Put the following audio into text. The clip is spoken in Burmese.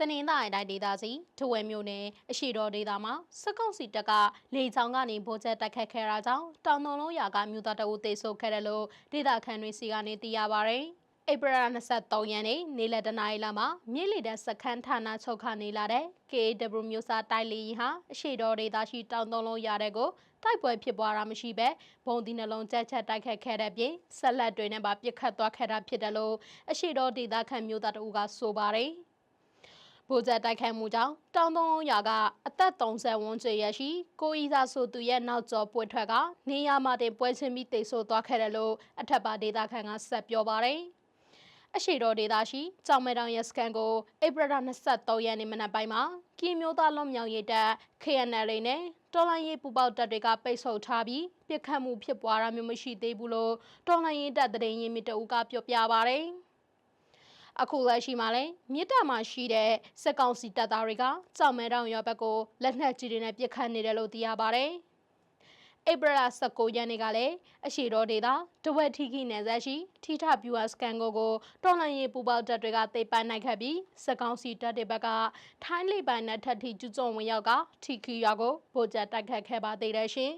တနင်္သာရီတိုင်းဒေသစီထဝယ်မြို့နယ်အရှိတော်ဒေသမှာစက်ကုံစီတပ်ကလေကြောင်းကနေဗိုလ်ချက်တိုက်ခတ်ခဲ့တာကြောင့်တောင်တုံလုံးရာကမြို့သားတအုပ်တေဆုတ်ခဲ့တယ်လို့ဒေသခံတွေစီကနေသိရပါဗျ။ဧပြီလ23ရက်နေ့နေ့လယ်တနာရီလောက်မှာမြစ်လီတဲ့စခန်းဌာနချုပ်ခနေလာတဲ့ KW မျိုးစားတိုက်လီဟာအရှိတော်ဒေသရှိတောင်တုံလုံးရာတဲ့ကိုတိုက်ပွဲဖြစ်ပွားတာမရှိဘဲဘုံဒီနှလုံးကြက်ချက်တိုက်ခတ်ခဲ့တဲ့ပြင်ဆက်လက်တွေနဲ့ပါပစ်ခတ်သွားခဲ့တာဖြစ်တယ်လို့အရှိတော်ဒေသခံမျိုးသားတအုပ်ကဆိုပါတယ်။ ဗိုလ်ချက်တိုက်ခိုက်မှုကြောင့်တောင်တုံးရွာကအသက်30ဝန်းကျင်ရရှိကိုဤသာဆိုသူရဲ့နောက်ကျော်ပွေထွက်ကနေရာမှာတင်ပွဲချင်းပြီးတိတ်ဆိုးသွားခဲ့တယ်လို့အထက်ပါဒေတာခန်ကဆက်ပြောပါတယ်။အရှိတော်ဒေတာရှိကြောင်မဲတောင်ရစကန်ကိုဧပြီလ23ရက်နေ့မနက်ပိုင်းမှာကီမျိုးသားလွန်မြောက်ရေးတပ် KNL နဲ့တော်လိုင်းရေးပူပေါက်တပ်တွေကပိတ်ဆို့ထားပြီးပြစ်ခတ်မှုဖြစ်ပွားတာမျိုးမရှိသေးဘူးလို့တော်လိုင်းရေးတပ်တရင်ရင်မြစ်တအူးကပြောပြပါဗျ။ အခုလက်ရှိမှာလည်းမြစ်တာမှာရှိတဲ့စက်ကောင်စီတပ်သားတွေကကြောင်မဲတောင်ရွာဘက်ကိုလက်နက်ကြီးတွေနဲ့ပစ်ခတ်နေတယ်လို့သိရပါဗျ။ဧပြီလ19ရက်နေ့ကလည်းအရှိတော်ဒေတာတဝက်ထီခီနယ်ဆက်ရှိထီထပြူအစကန်ကိုကိုတော်လန်ရေးပူပေါတပ်တွေကသိပန်းနိုင်ခဲ့ပြီးစက်ကောင်စီတပ်တွေဘက်ကထိုင်းလိပိုင်နဲ့ထပ်ထီကျူးကျော်ဝင်ရောက်ကထီခီရွာကိုဗိုလ်ချက်တိုက်ခတ်ခဲ့ပါသေးတယ်ရှင်